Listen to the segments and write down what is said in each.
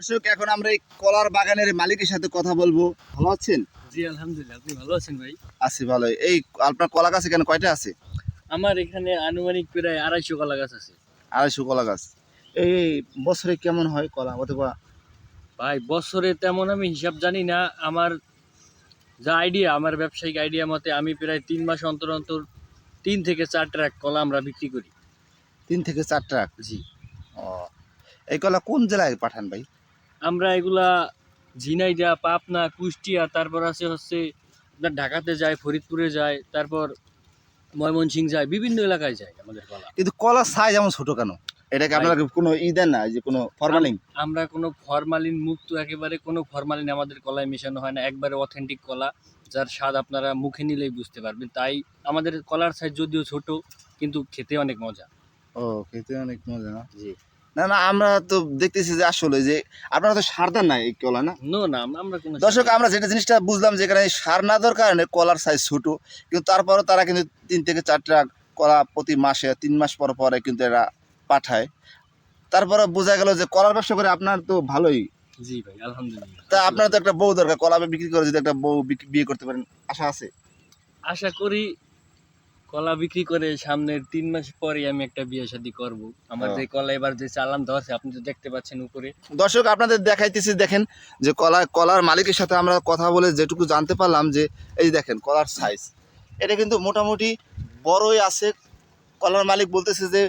দর্শক এখন আমরা এই কলার বাগানের মালিকের সাথে কথা বলব। ভালো আছেন? জি আলহামদুলিল্লাহ। আপনি ভালো আছেন ভাই? আছি ভালো এই আপনার কলা গাছ এখানে কয়টা আছে? আমার এখানে আনুমানিক প্রায় আড়াইশো কলা গাছ আছে। আড়াইশো কলা গাছ। এই বছরে কেমন হয় কলা অথবা? ভাই বছরে তেমন আমি হিসাব জানি না। আমার যা আইডিয়া আমার ব্যবসায়িক আইডিয়া মতে আমি প্রায় তিন মাস অন্তর অন্তর তিন থেকে চার ট্রাক কলা আমরা বিক্রি করি। তিন থেকে চার ট্রাক জি। ও এই কলা কোন জেলায় পাঠান ভাই? আমরা এগুলা ঝিনাইদা পাবনা কুষ্টিয়া তারপর আছে হচ্ছে আপনার ঢাকাতে যায় ফরিদপুরে যায় তারপর ময়মনসিং যায় বিভিন্ন এলাকায় যায় আমাদের কলা। কিন্তু কলার সাইজ এমন ছোট কেন? এটাকে আপনারা কোনো ই দেন না যে কোনো ফরমালিং আমরা কোনো ফরমালিন মুক্ত একেবারে কোনো ফরমালিন আমাদের কলায় মেশানো হয় না একবারে অথেন্টিক কলা যার স্বাদ আপনারা মুখে নিলেই বুঝতে পারবেন। তাই আমাদের কলার সাইজ যদিও ছোট কিন্তু খেতে অনেক মজা। ও খেতে অনেক মজা। না জি। না না আমরা তো দেখতেছি যে আসলে যে আপনারা তো সার দেন না এই কলা না? নো না আমরা দর্শক আমরা যেটা জিনিসটা বুঝলাম যে এখানে সার না দেওয়ার কারণে কলার সাইজ ছোট কিন্তু তারপরও তারা কিন্তু তিন থেকে চারটা কলা প্রতি মাসে তিন মাস পর পরে কিন্তু এরা পাঠায়। তারপরে বোঝা গেল যে কলার ব্যবসা করে আপনার তো ভালোই। জি ভাই আলহামদুলিল্লাহ। তা আপনার তো একটা বউ দরকার কলা বিক্রি করে যদি একটা বউ বিয়ে করতে পারেন আশা আছে? আশা করি কলা বিক্রি করে সামনের তিন মাস পরে আমি একটা বিয়ে শাদী করব। আমার যে কলা এবার যে চালান ধরছে আপনি তো দেখতে পাচ্ছেন উপরে। দর্শক আপনাদের দেখাইতেছি দেখেন যে কলা কলার মালিকের সাথে আমরা কথা বলে যেটুকু জানতে পারলাম যে এই দেখেন কলার সাইজ এটা কিন্তু মোটামুটি বড়ই আছে। কলার মালিক বলতেছে যে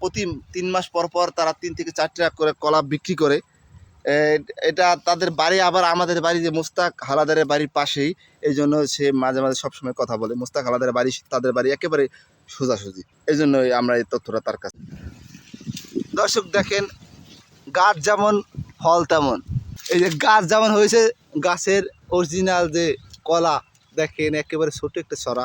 প্রতি তিন মাস পর পর তারা তিন থেকে চার টাকা করে কলা বিক্রি করে। এটা তাদের বাড়ি, আবার আমাদের বাড়ি যে মোস্তাক হালাদারের বাড়ির পাশেই, এই জন্য সে মাঝে মাঝে সবসময় কথা বলে। মোস্তাক হালাদারের বাড়ি, তাদের বাড়ি একেবারে সোজাসুজি। এই জন্যই আমরা এই তথ্যটা তার কাছে। দর্শক দেখেন, গাছ যেমন, ফল তেমন। এই যে গাছ যেমন হয়েছে, গাছের অরিজিনাল যে কলা, দেখেন একেবারে ছোট একটা ছড়া।